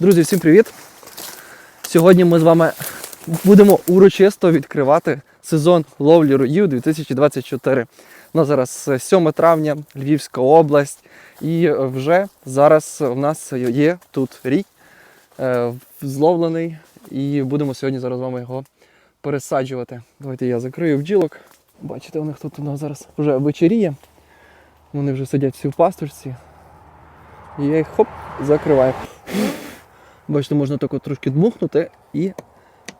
Друзі, всім привіт! Сьогодні ми з вами будемо урочисто відкривати сезон ловлі роїв 2024. У нас зараз 7 травня, Львівська область, і вже зараз у нас є тут рій е, зловлений, і будемо сьогодні зараз з вами його пересаджувати. Давайте я закрию бджілок. Бачите, у них тут у нас зараз вже вечеріє. Вони вже сидять всі в пасточці. І я їх хоп, закриваю. Бачите, можна тако трошки дмухнути і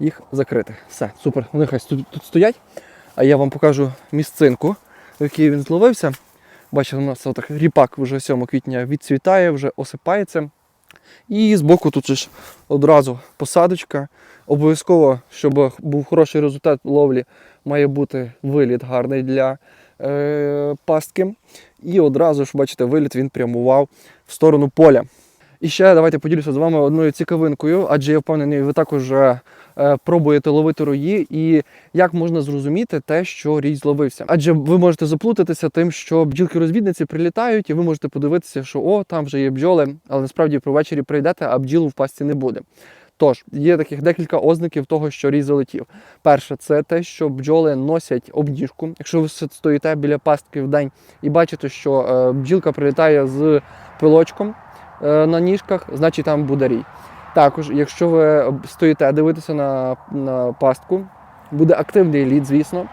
їх закрити. Все, супер. Вони хай тут, тут стоять. А я вам покажу місцинку, в якій він зловився. Бачите, у нас отак ріпак вже 7 квітня відцвітає, вже осипається. І збоку тут ж одразу посадочка. Обов'язково, щоб був хороший результат ловлі, має бути виліт гарний для е, пастки. І одразу ж, бачите, виліт він прямував в сторону поля. І ще давайте поділюся з вами одною цікавинкою, адже я впевнений, ви також е, е, пробуєте ловити рої, і як можна зрозуміти те, що рій зловився. Адже ви можете заплутатися тим, що бджілки-розвідниці прилітають, і ви можете подивитися, що о, там вже є бджоли, але насправді про вечері прийдете, а бджіл в пасті не буде. Тож, є таких декілька ознаків того, що рій залетів. Перше, це те, що бджоли носять обніжку. Якщо ви стоїте біля пастки в день і бачите, що е, бджілка прилітає з пилочком на ніжках, значить там буде рій. Також, якщо ви стоїте дивитися на, на пастку, буде активний лід, звісно.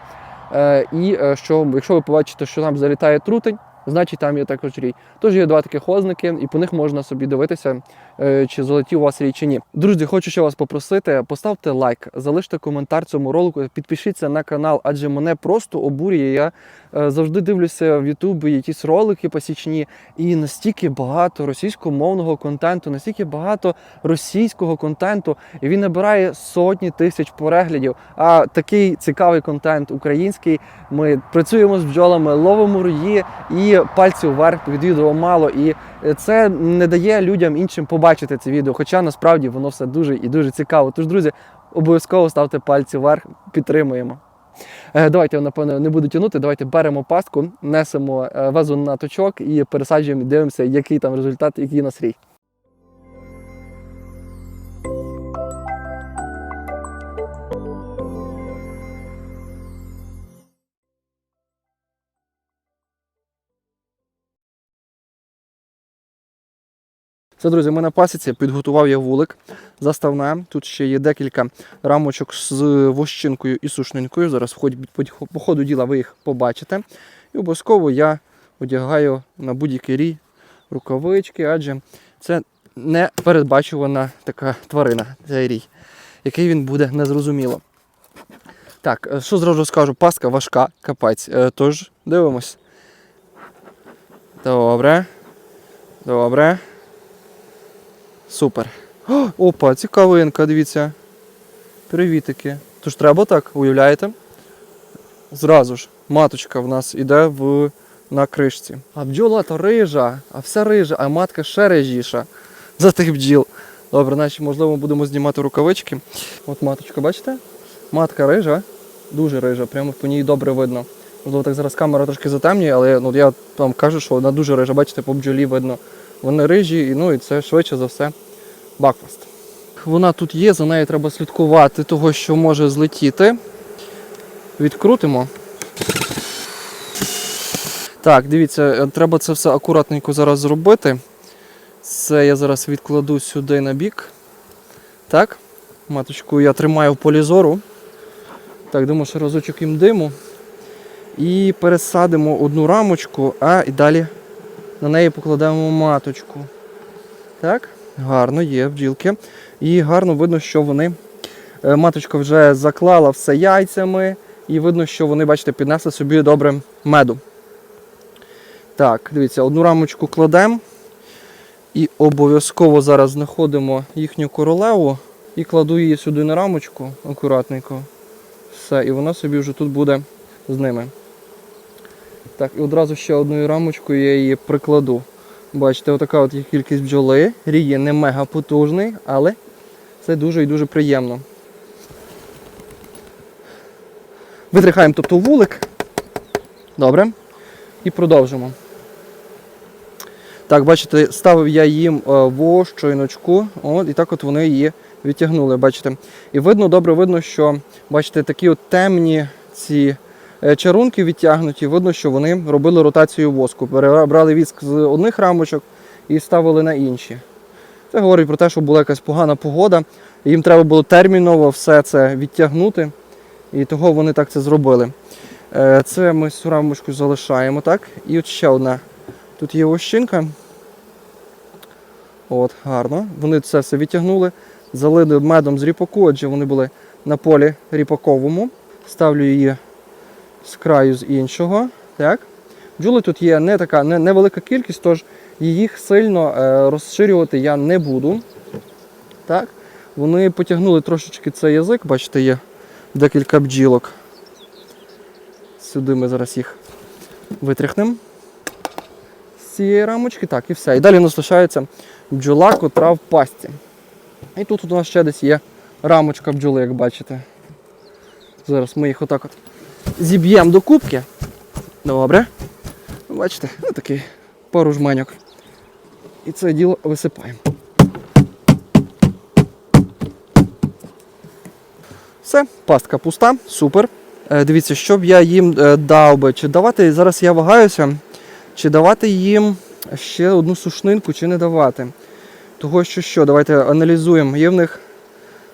Е, і е, що, якщо ви побачите, що там залітає трутень, значить там є також рій. Тож є два таких ознаки, і по них можна собі дивитися, е, чи залетів у вас рій чи ні. Друзі, хочу ще вас попросити, поставте лайк, залиште коментар цьому ролику, підпишіться на канал, адже мене просто обурює. Я е, завжди дивлюся в Ютубі якісь ролики посічні, і настільки багато російськомовного контенту, настільки багато російського контенту, і він набирає сотні тисяч переглядів. А такий цікавий контент український. Ми працюємо з бджолами, ловимо рої і пальців вверх від відео мало. І це не дає людям іншим побачити це відео. Хоча насправді воно все дуже і дуже цікаво. Тож, друзі, обов'язково ставте пальці вверх, підтримуємо. Е, Давайте, напевно, не буду тягнути. Давайте беремо пастку, несемо е, вазу на точок і пересаджуємо, дивимося, який там результат, який у Все, друзі, ми на пасіці підготував я вулик заставне. Тут ще є декілька рамочок з вощинкою і сушненькою. Зараз по- ходу діла ви їх побачите. І обов'язково я одягаю на будь-який рій рукавички, адже це не передбачувана така тварина, цей рій, який він буде незрозуміло. Так, е, що зразу скажу, паска важка, капець. Е, Тож дивимось. Добре. Добре. Супер. О, опа, цікавинка, дивіться. Привітики. Тож треба так, уявляєте? Зразу ж, маточка в нас іде в, на кришці. А бджола то рижа, а все рижа, а матка ще рижіша за тих бджіл. Добре, значить, можливо, будемо знімати рукавички. От маточка, бачите? Матка рижа, дуже рижа, прямо по ній добре видно. Можливо, так зараз камера трошки затемнює, але ну, я вам кажу, що вона дуже рижа, бачите, по бджолі видно. Вони рижі, і, ну і це швидше за все бакфаст. Вона тут є, за нею треба слідкувати, того, що може злетіти. Відкрутимо. Так, дивіться, треба це все акуратненько зараз зробити. Це я зараз відкладу сюди на бік. Так, маточку я тримаю в полі зору. Так, думаю, що разочок їм диму. І пересадимо одну рамочку, а і далі на неї покладемо маточку. Так, гарно є бджілки. І гарно видно, що вони. е, Маточка вже заклала все яйцями, і видно, що вони, бачите, піднесли собі добре меду. Так, дивіться, одну рамочку кладемо. І обов'язково зараз знаходимо їхню королеву і кладу її сюди на рамочку акуратненько. Все, і вона собі вже тут буде з ними. Так, і одразу ще одною рамочкою я її прикладу. Бачите, отака от кількість бджоли. Рій не мега потужний, але це дуже і дуже приємно. Витрихаємо тобто вулик. Добре. І продовжимо. Так, бачите, ставив я їм е, во щойночку, от, і так от вони її відтягнули, бачите. І видно, добре видно, що бачите, такі от темні ці чарунки відтягнуті, видно, що вони робили ротацію воску. Бере- Брали віск з одних рамочок і ставили на інші. Це говорить про те, що була якась погана погода. Їм треба було терміново все це відтягнути, і того вони так це зробили. Е, Це ми цю рамочку залишаємо, так? І от ще одна. Тут є ощинка. От, гарно. Вони це все відтягнули, залили медом з ріпаку, адже вони були на полі ріпаковому. Ставлю її з краю з іншого. Так. Бджоли тут є не така не, невелика кількість, тож їх сильно е, розширювати я не буду. Так. Вони потягнули трошечки цей язик, бачите, є декілька бджілок. Сюди ми зараз їх витряхнемо з цієї рамочки. Так, і все. І далі у нас лишається бджола, котра в пасті. І тут у нас ще десь є рамочка бджоли, як бачите. Зараз ми їх отак от зіб'ємо до кубки. Добре. Бачите, ну, такий пару жменьок. І це діло висипаємо. Все, пастка пуста, супер. Е, дивіться, що б я їм е, дав би, чи давати, зараз я вагаюся, чи давати їм ще одну сушнинку, чи не давати. Того що що, давайте аналізуємо. Є в них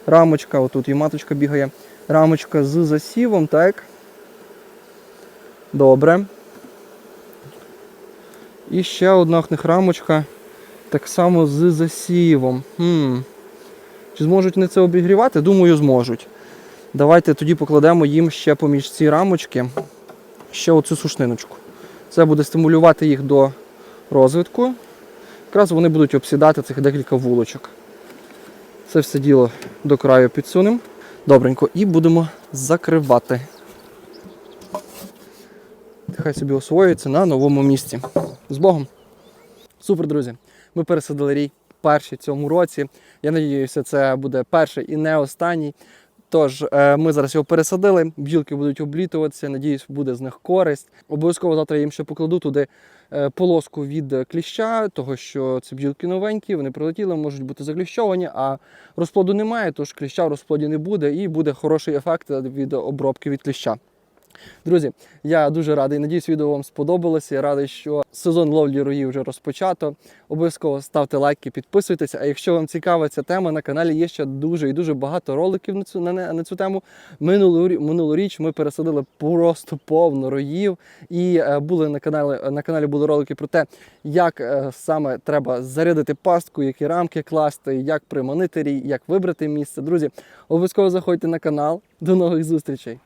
рамочка, отут і маточка бігає, рамочка з засівом, так? Добре. І ще одна них рамочка так само з засівом. Хм. Чи зможуть вони це обігрівати? Думаю, зможуть. Давайте тоді покладемо їм ще поміж ці рамочки ще оцю сушниночку. Це буде стимулювати їх до розвитку. Якраз вони будуть обсідати цих декілька вулочок. Це все діло до краю підсунемо. Добренько. І будемо закривати. Хай собі освоюється на новому місці. З Богом! Супер, друзі! Ми пересадили рій перший цьому році. Я надіюся, це буде перший і не останній. Тож е, ми зараз його пересадили, бджілки будуть облітуватися, надіюсь, буде з них користь. Обов'язково завтра їм ще покладу туди е, полоску від кліща, того що ці бджілки новенькі, вони прилетіли, можуть бути закліщовані, а розплоду немає, тож кліща в розплоді не буде і буде хороший ефект від обробки від кліща. Друзі, я дуже радий. Надіюсь, відео вам сподобалося. Я радий, що сезон ловлі роїв вже розпочато. Обов'язково ставте лайки, підписуйтесь. А якщо вам цікава ця тема, на каналі є ще дуже і дуже багато роликів на цю на, на цю тему. Минулу минулоріч ми пересадили просто повно роїв, і е, були на каналі на каналі були ролики про те, як е, саме треба зарядити пастку, які рамки класти, як приманити рій, як вибрати місце. Друзі, обов'язково заходьте на канал. До нових зустрічей.